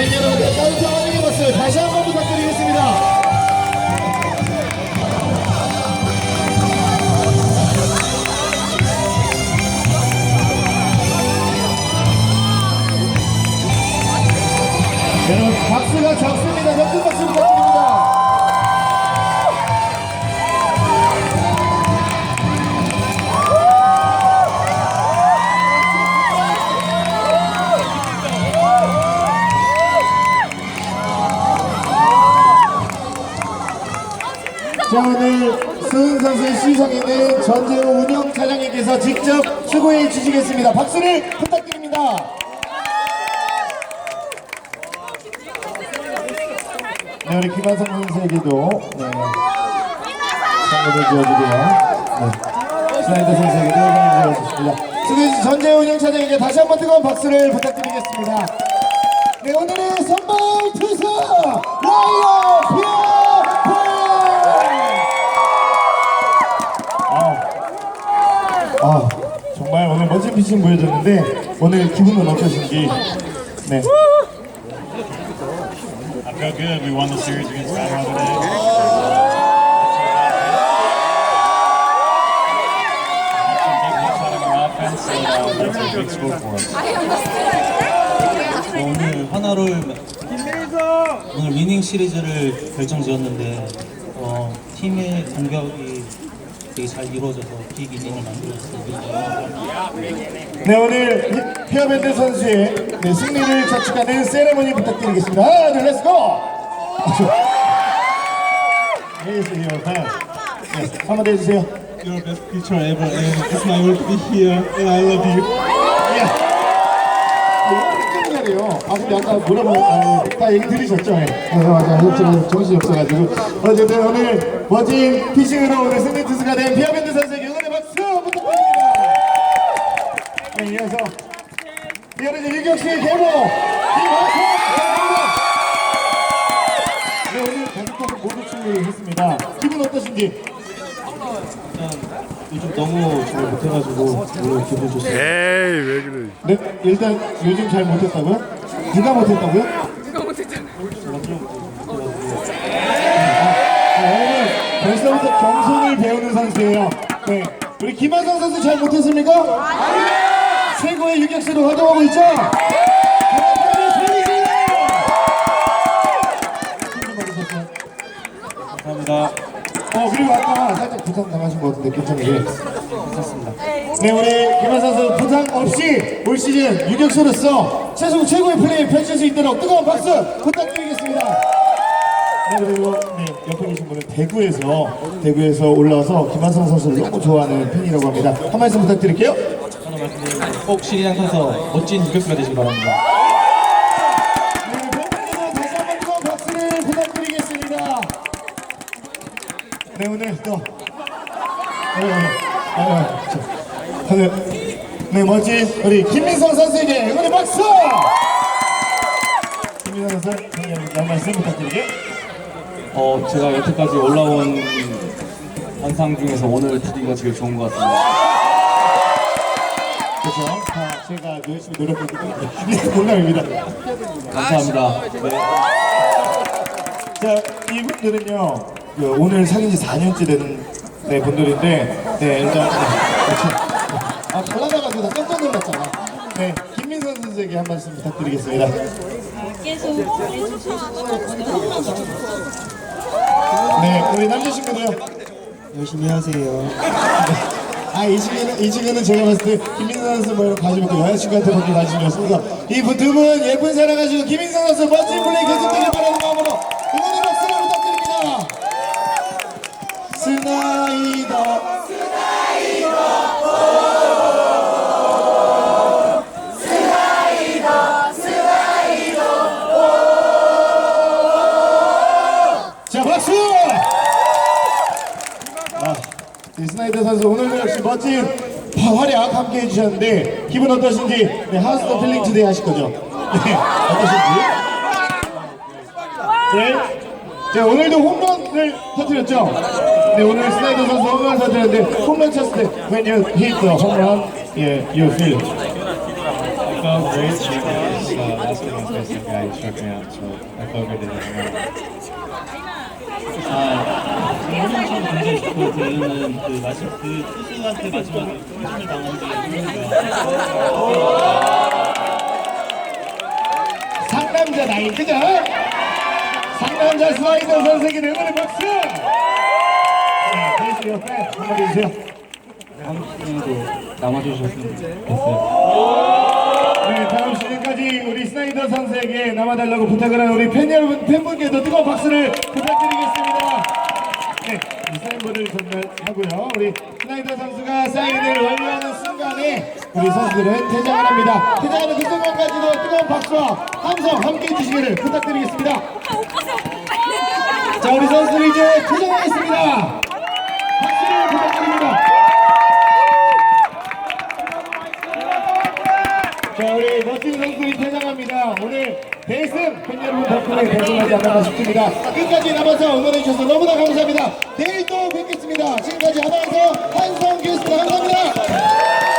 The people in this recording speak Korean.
팬 여러분들 따뜻한 환영의 다시 한 번 부탁드리겠습니다. 여러분 박수가 적습니다. 몇큰 박수 부탁드립니다. 전재호 운영 차장님께서 직접 수고해 주시겠습니다. 박수를 부탁드립니다. 네, 우리 김한성 선수에게도 네, 선물을 주어주고요. 네, 슬라이더 선수에게도 선물을 주어주십니다. 수고해 주신 전재호 운영 차장에게 다시 한 번 뜨거운 박수를 부탁드리겠습니다. 네, 오늘의 선발 투수 라이어 피어 아, 정말 피칭 보여줬는데 오늘 기분은 어떠신지 네. I feel good. We won the series against Colorado today. Some big hits out of our offense, so uh, that's a big score for us. 오늘 하나를 오늘 위닝 시리즈를 결정지었는데 어, 팀의 공격이 되게 잘 이루어져서 비기닝을 만들었습니다. 네 오늘 피어밴드 선수의 네, 승리를 자축하는 세레머니 부탁드리겠습니다 하나 둘 렛츠고 Here's your fan 네, 한번 더 해주세요 your best picture ever, and it's my honor to be here, and I love you. 요 아, 근데 아까 뭐라고, 아, 다 얘기 들으셨죠? 네, 네 맞아. 지금 정신이 없어가지고. 어쨌든 오늘 멋진 피싱으로 오늘 승리 투수가 된 피어밴드 선수에게 응원의 박수 부탁드립니다. 네, 이어서 이어서 유격수의 계모 김하성 감사합니다. 네, 오늘 계속해서 모두 준비했습니다. 기분 어떠신지? 요즘 너무 잘 못해가지고 오늘 기분 좋습니다. 네, 일단 요즘 잘 못했다고요? 누가 못했다고요? 아, 오늘 벌써부터 겸손을 배우는 선수예요. 네, 우리 김한성 선수 잘 못했습니까? 아니요. 최고의 유격수로 활동하고 있죠. 받으셨어요? 감사합니다. 어 그리고 아까 살짝 부상 당하신 것 같은데 괜찮으세요? 괜찮습니다. 네 우리 김한선 선수 부상 없이 올 시즌 유격수로서 최소 최고의 플레이 펼칠 수 있도록 뜨거운 박수 부탁드리겠습니다. 네 그리고 네, 옆에 계신 분은 대구에서 대구에서 올라와서 김한선 선수를 너무 좋아하는 팬이라고 합니다. 한 말씀 부탁드릴게요. 하나 말씀드리면 꼭 시리랑 가서 멋진 유격수가 되시기 바랍니다. 네, 오늘 또. 어, 어, 어, 저, 네, 네, 멋진 우리 김민성 선수에게 응원의 박수! 김민성 선수, 한 말씀 부탁드릴게요. 어, 제가 여태까지 올라온 관상 중에서 오늘 드리기가 제일 좋은 것 같습니다. 그렇죠. 다 제가 열심히 노력했기 때문에 농담입니다. 감사합니다. 네. 자, 이분들은요, 그 오늘 사귄 지 4년째 된 네, 분들인데, 네, 일단, 네. 아, 갈라져가지고 나 깜짝 놀랐잖아. 네, 김민선 선수에게 한 말씀 부탁드리겠습니다. 네, 우리 남자친구도요. 열심히 하세요. 아, 이 친구는, 이 친구는 제가 봤을 때 김민선 선수 뭐 관심 있고 여자친구한테 밖에 관심이 없어서 이두 분 예쁜 사랑하시고 김민선 선수 멋진 플레이 계속되길 바라는 마음으로 이 스나이더 선수 오늘도 역시 멋진 활약 함께 해주셨는데 기분 어떠신지 네, 하우스 더 필링 투데이 하실 거죠? 네, 어떠신지? 네. 네, 오늘도 홈런을 터뜨렸죠? 네, 오늘 스나이더 선수 홈런 터뜨렸는데 홈런 쳤을 때 when you hit the home run, yeah, you feel Face, guys. struck me out, so I focused it. 아, 홍명찬 굉장히 좋고 저는 그 마지막 그 투수한테 마지막에 혼신을 당한 게 상남자 나이 그죠? 상남자 슬라이더 선수에게 응원의 박수! 네, 베이스 옆에 한마디 해주세요. 다음 시즌에도 남아주셨으면 좋겠어요. 네, 다음 시즌까지 우리 스나이더 선수에게 남아달라고 부탁을 한 우리 팬 여러분, 팬분께도 뜨거운 박수를 부탁드리겠습니다. 네, 이 사인볼을 전달하고요. 우리 스나이더 선수가 사인을 완료하는 순간에 우리 선수들은 퇴장을 합니다. 퇴장하는 그 순간까지도 뜨거운 박수와 함성 함께 해주시기를 부탁드리겠습니다. 자, 우리 선수들이 이제 퇴장하겠습니다. 박수를 부탁드립니다. 자, 우리 멋진 퇴장합니다. 오늘 대승 팬 여러분 덕분에 대승하지 않았나 싶습니다. 끝까지 남아서 응원해주셔서 너무나 감사합니다. 내일 또 뵙겠습니다. 지금까지 아나운서 한성규였습니다. 감사합니다.